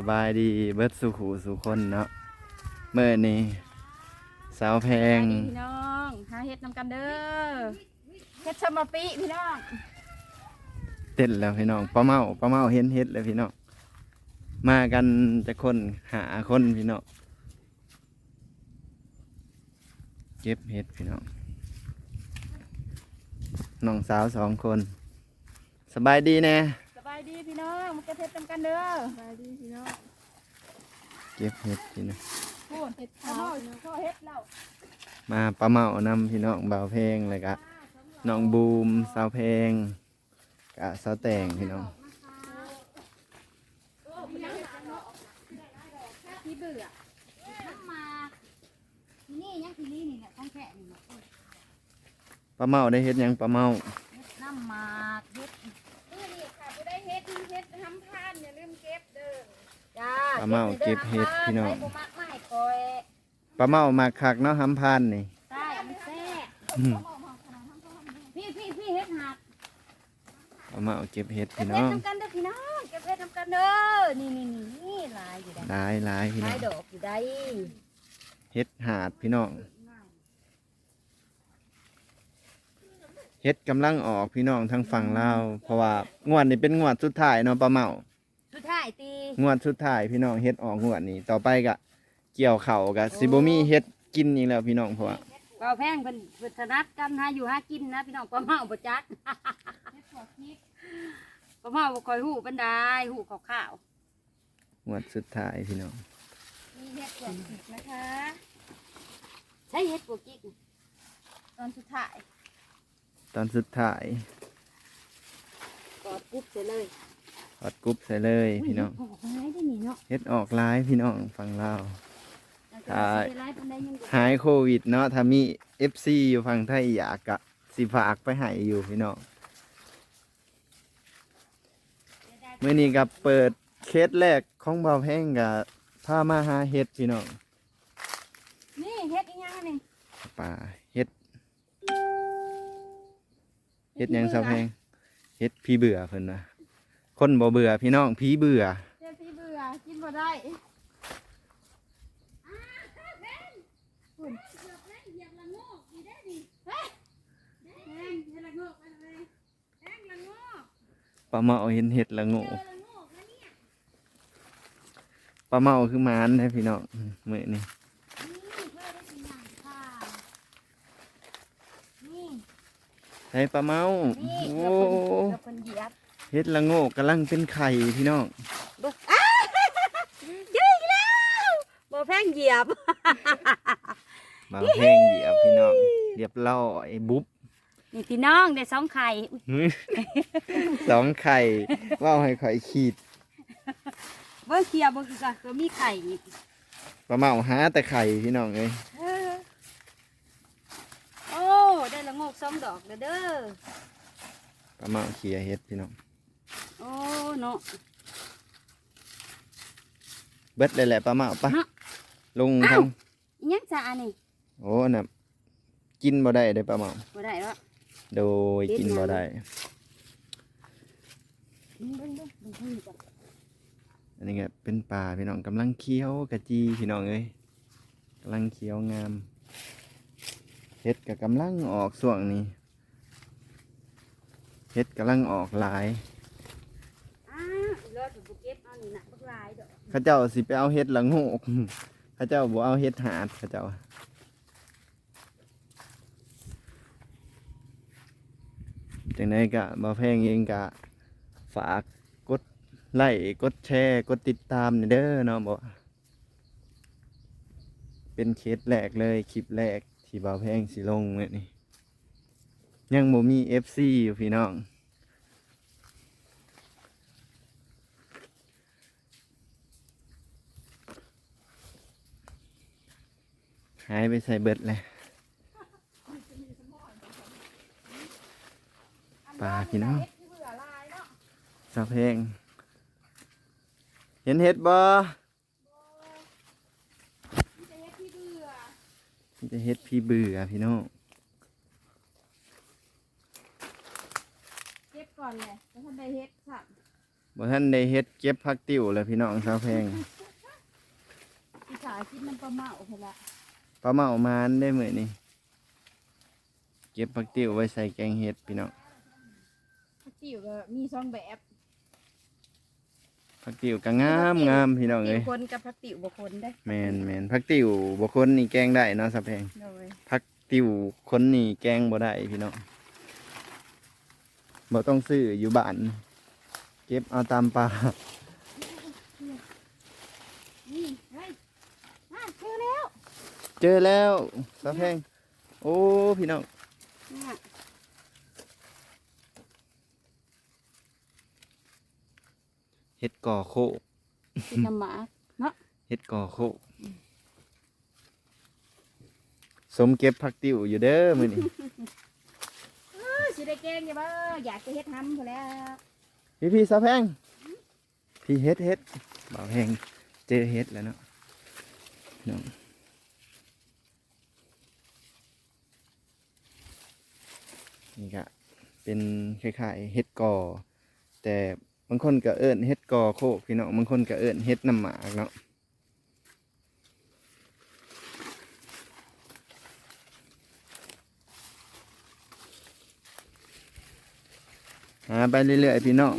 สบายดีเบิดสุขูสุคนเนาะเมื่อนี้สาวแพงสวัสดีพี่น้องหาเฮ็ดนำกันเด้อเฮ็ดชะมะปิพี่น้องเต้นแล้วพี่น้องป้าเมาป้าเมาเห็นเฮ็ดแล้วพี่น้องมากันจะคนหาคนพี่น้องเก็บเฮ็ดพี่น้องน้องสาวสองคน สบายดีแน่สบาย ดีพี่น้องมาเก็บเฮ็ดนำกันเด้อสบายดีพี่น้องเก็บเฮ็ดพี่น้องพูดเฮ็ดข้าวข้าวเฮ็ดแล้วมาป้าเมานำพี่น้องบ่าวเพลงเลยกะน้องบูมสาวเพลงกะสาวแต่งพี่น้องที่เบื่อน้ำมาที่นี่ยังที่นี่นี่แหละต้องแค่นี่แหละป้าเมาได้เฮ็ดหยังป้าเมาน้ำมาเฮ็ด มื้อนี้ค่ะผู้ได้เฮ็ดเฮ็ดทำทานอย่าลืมเก็บเด้อ จ้า ป้าเมาเก็บเฮ็ดพี่น้องใส่บุมักมาให้คอยป้าเมามาคักเนาะหำพานนี่ใช่อันแซ่บอืมพี่พี่พี่เฮ็ดหักป้าเมาเก็บเฮ็ดเก็พี่บน้เฮ็อดงทำกันเด้อพี่น้องเก็บเฮ็ดทำกันเด้อนี่นี่นี่นี่ลายอยู่ได้หลายหลายพี่น้ลาอยงดอกอยู่ได้เฮ็ดหาดพี่น้องเฮ็ดกำลังออกพี่น้องทางฝั่งลาวเพราะว่างวดนี้เป็นงวดสุดท้ายเนาะป้าเมา สุดท้ายตีงวดสุดท้ายพี่น้องเฮ็ดออกงวดนี้ ต่อไปก็เกี่ยวเข่าวกับซิบมีเฮ็ดกินอีกแล้วพี่น้องเพราะว่าเปาแพงเพิ่นเพิ่นถนัดกันหาอยู่หากินนะพี่น้องปลาเมาบ่จักปลาเมาบ่ค่อยฮู้ปานใดฮู้คร่าวงวดสุดท้ายพี่น้องมีเฮ็ดกวดผิดนะคะๆใช้เฮ็ดปวกกิ๊กตอนสุดท้าย ตอนสุดท้ายกอดปุ๊บเสร็จเลยก อดกรุ๊บใส่เลยพี่น้องโอ้โหร้ายได้นี่เนาะเฮ็ดออกหลายพี่น้องฝั่งลาวแล้วใช่ก็สิได้ร้ายปานใดยังบ่หายโควิดเนาะถ้ามี FC อยู่ฝั่งไทยอยากกะสิฝากไปให้อยู่พี่น้องเมื่อนี้กับเปิดเคสแรกของเบาแพงกับพามาหาเฮ็ดพี่น้องนี่เฮ็ดอีหยังอันนี่ป่าเฮ็ดเฮ็ดหยังเสาแพงเฮ็ดพี่เบื่อเพิ่นนะ คนบ่เบื่อพี่น้องพี่เบื่อเฮ็ดที่เบื่อกินบ่ได้ปลาเมาเห็นเห็ดละโง่ปลาเมาคือหมานนะพี่น้องมื้อนี้นี่เพื่อได้อีหยังค่ะนี่ใช้ปลาเมานี่โอ้เดี๋ยวเพิ่นเดี๋ยวเพิ่นเหยียบ เห็ดละโง่กำลังเป็นไข่พี่น้องเบิ่งอ้าเจออีกแล้วบ่แพงเหยียบ บางแห้งเหยียบพี่น้องเรียบร้อยบุ๊บนี่พี่น้องได้สองไข่สองไข่ว่าวให้ข่อยขีดเบิ่งเคลียร์เบิ่งอีกอะก็มีไข่อีกปลาเมาหาแต่ไข่พี่น้องเลยเออโอ้ได้ละโงกสองดอกเด้อเด้อปลาเมาเขียเห็ดพี่น้องโอ้ เนาะเบิดเลยแหละปลาเมาปะฮะลงอ้าทาวงอีหยังจ้าอันนี้โอ้น่ะกินบ่ได้เด้อปลาเมาบ่ได้แล้วโดยกินบ่ได้เบิ่งเบิ่งเบิ่งเบิ่งเบิ่งก่อนอันนี้ก็เป็นป่าพี่น้องกำลังเคี้ยวกะจีพี่น้องเอ้ยกำลังเคี้ยวงามเห็ดกับกำลังออกส่วงนี้เห็ดกำลังออกหลายอ้าวอีรอด ถูกเก็บเอานี่นะบักลายดอกเข้าเจ้าสิไปเอาเห็ดละโงกเข้าเจ้าบ่เอาเห็ดหาดเข้าเจ้าจังไดกะบ่แพงเองกะฝากกดไลค์กดแชร์กดติดตามเด้อเนาะบ่เป็นเคสแรกเลยคลิปแรกที่บ่าวแพงสิลงเนี่ยนี่ยังบ่มี FC อยู่พี่น้อง หายไปใส่เบิดเลยปลาพี่น้องเฮ็ดที่เบื่อหลายเนาะสาวเพลง เห็นเห็ดบ่มีแต่เฮ็ดที่เบื่อมันจะเห็ดพี่เบื่อพี่น้องเก็บก่อนเลยแล้วทำได้เฮ็ดค่ะบ่ท่านได้เฮ็ดเก็บผักติ๋วแล้วพี่น้องสาวแพงอีสาคิดมันประมาโอ้โหละ ปลาเมามานได้มื้อนี้เก็บผักติ๋วไว้ใส่แกงเห็ดพี่น้องผักติ๋วก็มีสองแบบผักติ๋วก็งามงามพี่น้องเอ้ยคนกับผักติ๋วบ่คนได้แม่นแม่นผักติ๋วบ่คนนี่แกงได้เนาะสาวแพงโดยผักติ๋วคนนี่แกงบ่ได้พี่น้องบ่ต้องซื้ออยู่บ้าน เก็บเอาตามป่า นี่เฮ้ยมาเจอแล้ว เจอแล้วสาวแพงโอ้พี่น้องเนี่ยเฮ็ดก่อโคกกินน้ำหมากเฮ็ดก่อโคกสมเก็บผักติ๋วอยู่เด้อมื้อนี้เออสิได้แกงอย่าบ่อยากจะเฮ็ดทำพอแล้ว พี่พี่สาวแพงพี่เฮ็ดเฮ็ดบ่าวแพงเจอเฮ็ดแล้วเนาะน้อง นี่ก็เป็นคล้ายๆเฮ็ดก่อแต่บางคนก็เอิ้นเฮ็ดก่อโคกพี่น้องบางคนก็เอิ้นเฮ็ดน้ำหมากเนาะหาไปเรื่อยๆพี่น้อง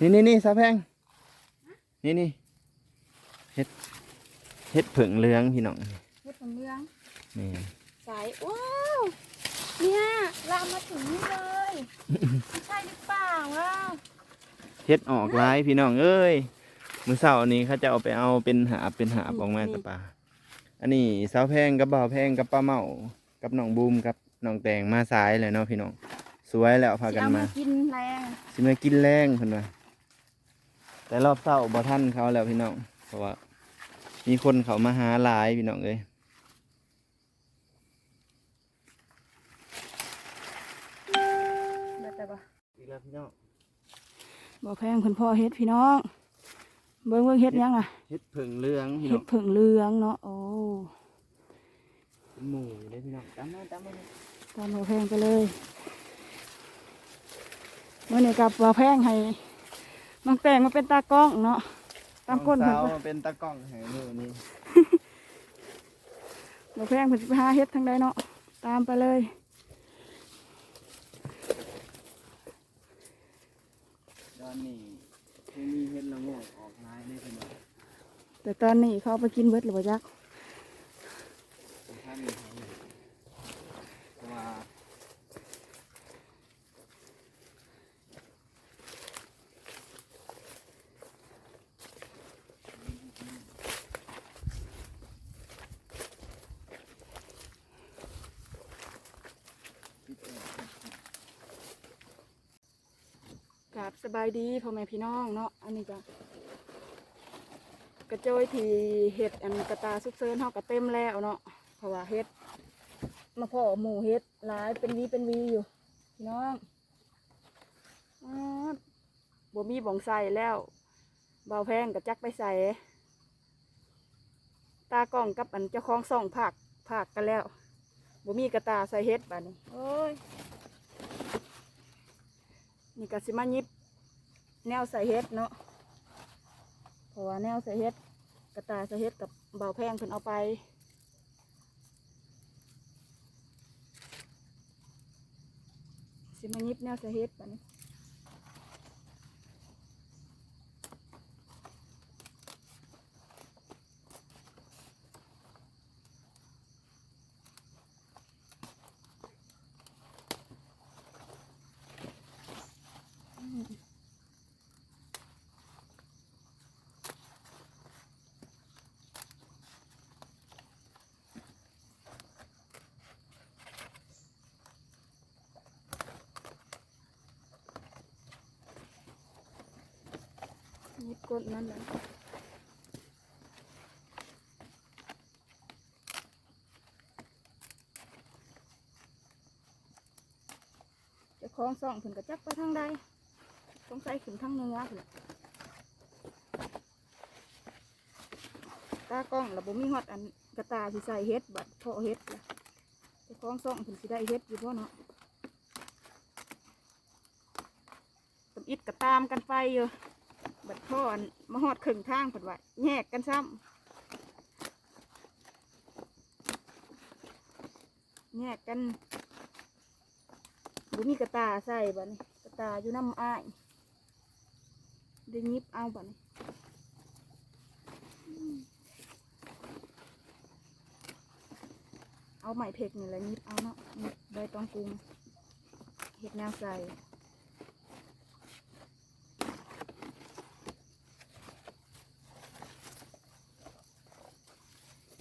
นี่นี่นี่สาวแพง นี่นี่เฮ็ดเฮ็ดผึ่งเหลืองพี่น้องเฮ็ดของเมืองนี่สายว้าว เนี่ยลามมาถึงนี่เลยใช่หรือเปล่าวะเฮ็ดออกหลายพี่น้องเอ้ยมื้อเช้านี้เขาจะเอาไปเอาเป็นหาบเป็นหาบออกมาแตะปลาอันนี้สาวแพงกับบ่าวแพงกับป้าเมากับน้องบูมกับน้องแตงมาสายเลยเนาะพี่น้องสวยแล้วพาสิกันเอามามากินแรงสิมากินแรงเพิ่นว่าแต่รอบเช้าบ่ทันเขาแล้วพี่น้องเพราะว่ามีคนเขามาหาหลายพี่น้องเอ้ย ได้แต่บ่ อีกแล้วพี่น้องบ่แพงเพิ่นพ่อเฮ็ดพี่น้อง เบิ่งเบิ่งเฮ็ดยังอะเฮ็ดผึ่งเหลืองพี่เฮ็น้อดงผึ่งเหลืองเนาะโอ้เป็นหมูอยู่ได้พี่น้องตามมาตามมาเลยตามบ่แพงไปเลยเมื่อนี้กับบ่แพงให้น้องแตงมาเป็นตากล้องเนาะตามก้นน้เพิ่อนงสาวมาเป็นตากล้องให้มือนี้บ่แพงเพิ่นสิไปหาเฮ็ดทางใดเนาะตามไปเลย ตอ นนี้ที่มีเห็ดละโงกออกลายได้ขนาดแต่ตอนนี้เขาเอาไปกินเบิดหรือเปล่าจัก สำคัญมีเขาอยู่เพราะว่า กับสบายดีพ่อแม่พี่น้องเนาะอันนี้ก็กระโจยทีเห็ดอันกระตาซุกเซินเฮาก็เต็มแล้วเนาะเพราะว่าเห็ดมาพ่อหมูเห็ดหลายเป็นวีเป็นวีอยู่พี่น้องอ้าวบ่มีบ่องใส่แล้วเบาแพงกับจักไปใส่ตากล้องกับอันเจ้าของส่องผักผักกันแล้วบ่มีกระตาใส่เห็ดบัดนี้โอ้ยนี่ก็สิมายิบ แนวใส่เฮ็ดเนาะเพราะว่าแนวใส่เฮ็ดกระตาใส่เฮ็ดกับเบาแพงเพิ่นเอาไปสิมายิบแนวใส่เฮ็ดแบบนี้ ยิบกดนั่นแหละเจะคล้าของส่องเพิ่นก็จักไปทางใดสงสัยขึ้นทางเหนือพุ่นล่ะตากล้องแล้วบ่มีฮอดอันกระตาสิใส่เฮ็ดบัดเพาะเฮ็ดละเจะคล้าของส่องเพิ่นสิได้เฮ็ดอยู่บ่อเนาะอิดก็ตามกันไปอยู่ บัดพ่อนมาหอดครึ่งทางเพิ่นว่าแยกกันซ้ำแยกกันบุมีกระตาใส่บัดนี้กระตาอยู่น้ำอ้ายได้ยิบเอาบัดนี้เอาไหมเพกนี่แหละยิบเอาเนาะใบตองกรุงเห็ดแนวใส่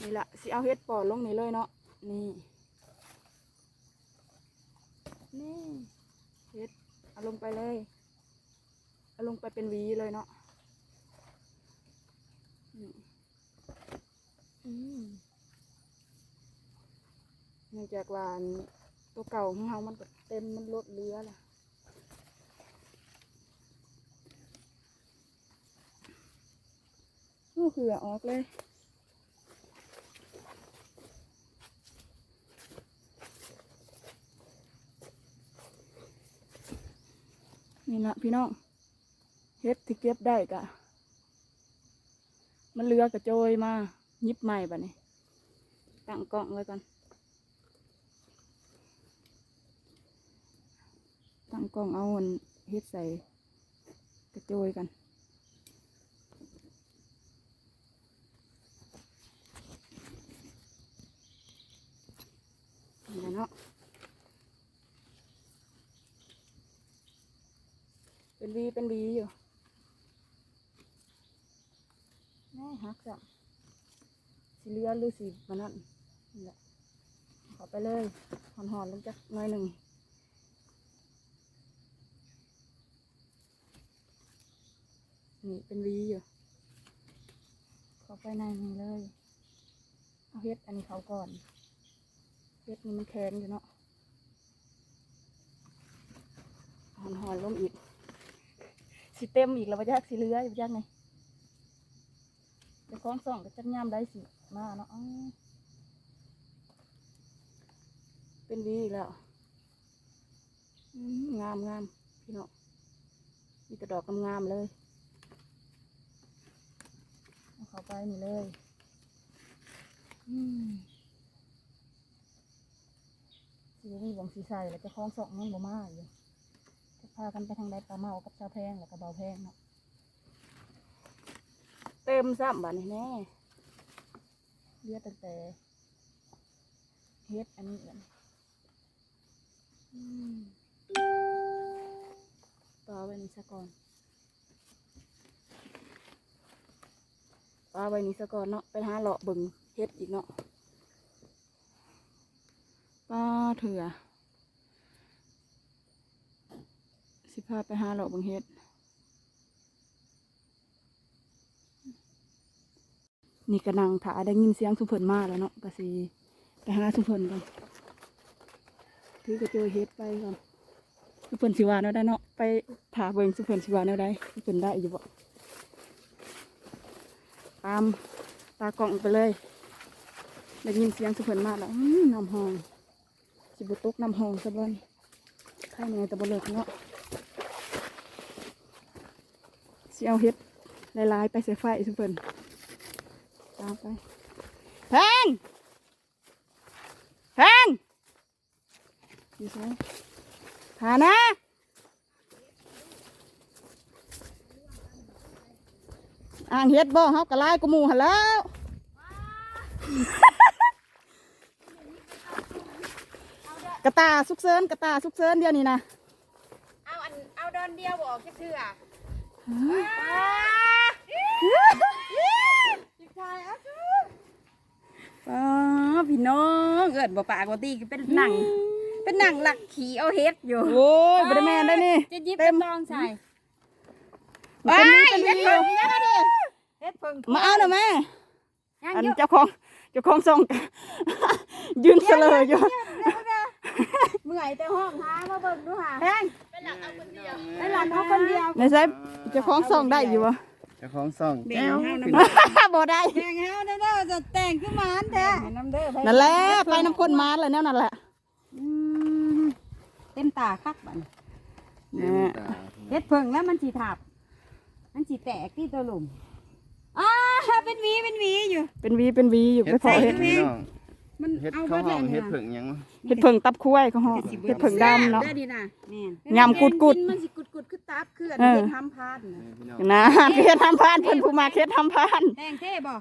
นี่ละสิเอาเฮ็ดปอดลงนี่เลยเนาะนี่ นี่เฮ็ดเอาลงไปเลยเอาลงไปเป็นวีเลยเนาะนี่อืมเนื่องจากว่านตัวเก่าของเรามันเต็มมันลดเรือล่ะโอ้เหือออกเลย นี่นะพี่น้องเฮ็ดที่เก็บได้กะ มันเรือกระโจยมายิบใหม่บะนี่ตั้งกล่องไว้ก่อนตั้งกล่องเอาอันเฮ็ดใส่กระโจยกัน นี่แหละเนาะ เป็นวีเป็นวีอยู่แม่ฮักจ้ะสีเลือหรือสีมันนั่นนี่แหละขอไปเลยหอนหอนลงจักหน่อยหนึ่งนี่เป็นวีอยู่ขอไปในนี่เลยเอาเฮ็ดอันนี้เขาก่อนเฮ็ดนี่มันแข็งอยู่เนาะหอนหอนลงอีก สิเต็มอีกแล้วบ่จักสิเหลืออยู่บ่จักไงเดี๋ยวของส่องก็จักยามได้สิมาเนาะเป็นวีอีกแล้วงามงามพี่เนาะมีแต่ดอกงามๆเลยเอาเข้าไปนี่เลยอืมสิบ่มีบ่งสีใสแล้วจะคล้องสองมันบ่มาอยู่ พากันไปทางใดปลาเมากับชาวแพงแล้วก็เบาแพงเนาะเต็มซ้ำบัดนี้แน่เลือดตั้งแต่เฮ็ดอันนี้กันอืมปลาไว้นี่ซะก่อนปลาไว้นี่ซะก่อนเนาะไปหาเลาะเบิ่งเฮ็ดอีกเนาะปลาเถื่อ สิ พาไปหาเลาะเบังเฮ็ด นี่กระนังถาได้ยินเสียงสุเพิ่นมาแล้วเนาะก็สิไปหาสุเพิ่นกันถือกระโจยเฮ็ดไปก่อนสุเพิ่นสิวาแนวได้เนาะไปถาเบิ่งสุเพิ่นสิวาแนวได้สุเพิ่นได้อยู่บ่ตามตากล่องไปเลยได้ยินเสียงสุเพิ่นมาแล้วน้ำหองสิบุตกน้ำหองซะบ่นใครเนี่ยแต่บ่เลิกเนาะ สิเอาเฮ็ดลายๆไปใส่ไฟสุเพิ่นตามไปแพงแพงอยู่ใช่หานะอ่างเฮ็ดบ่เฮากะลายกูหมู่หั่นแล้วกระตาสุกเซินกระตาสุกเซินเดียวนี้นะเอาอันเอาดอนเดียวบอกจะเชื่อ อะอ๋อพี่น้องเอิดบ่ปากบ่ตีก็เป็นหนัง เป็นหนังหลักขี่เอาเฮ็ดอยู่ โอ้ยบ่ได้แม่นได้นี่จะยิบเต็มตองใส่ไปเป็นเฮ็ดเพิ่งเฮ็ดเพิ่งมาเอาหน่อยแม่ยังอันอยู่เจ้าของเจ้าของส่งยืนเสลออยู่เมื่อยแต่ห้องหามาเบิ่งดูหาแพง เป็นหลังเอาคนเดียวเป็นหลังเอาคนเดียวในไซเจ้าของส่งได้อยู่บ่ เจ้าของซ่องแบ่งให้น้ำบ่ได้แบ่งให้เด้อจะแต่งขึ้นมาอันแท้น้ำเด้อนั่นแหละไปน้ำข้นมาแล้วแนวนั่นแหละเต็มตาคักบัดเต็มตาพี่เฮ็ดเพิ่งแล้วมันสิทับมันสิแตกที่ตัวหลุมอ้าเป็นหวีเป็นหวีอยู่ เป็นหวีเป็นหวีอยู่เฮ็ไปดพอเพิ่เฮ็งดพี่น้อง มันเฮ็ดเอาข้าวหแล้อวมนี่เฮ็ดนะเพิ่งหยังวะเฮ็ดเพิ่งตับคุ้ยเขาห้องเฮ็ดเพิ่งดำเนาะได้ดีนะแม่นยำกุดกุดมันสิกุดกุดคือตับคืออันเออ เฮ็ดทำพาดนะพี่น้องนะเฮ็ดทำพานเพิ่นผู้มาเฮ็ดทำพานแตงเท่บ่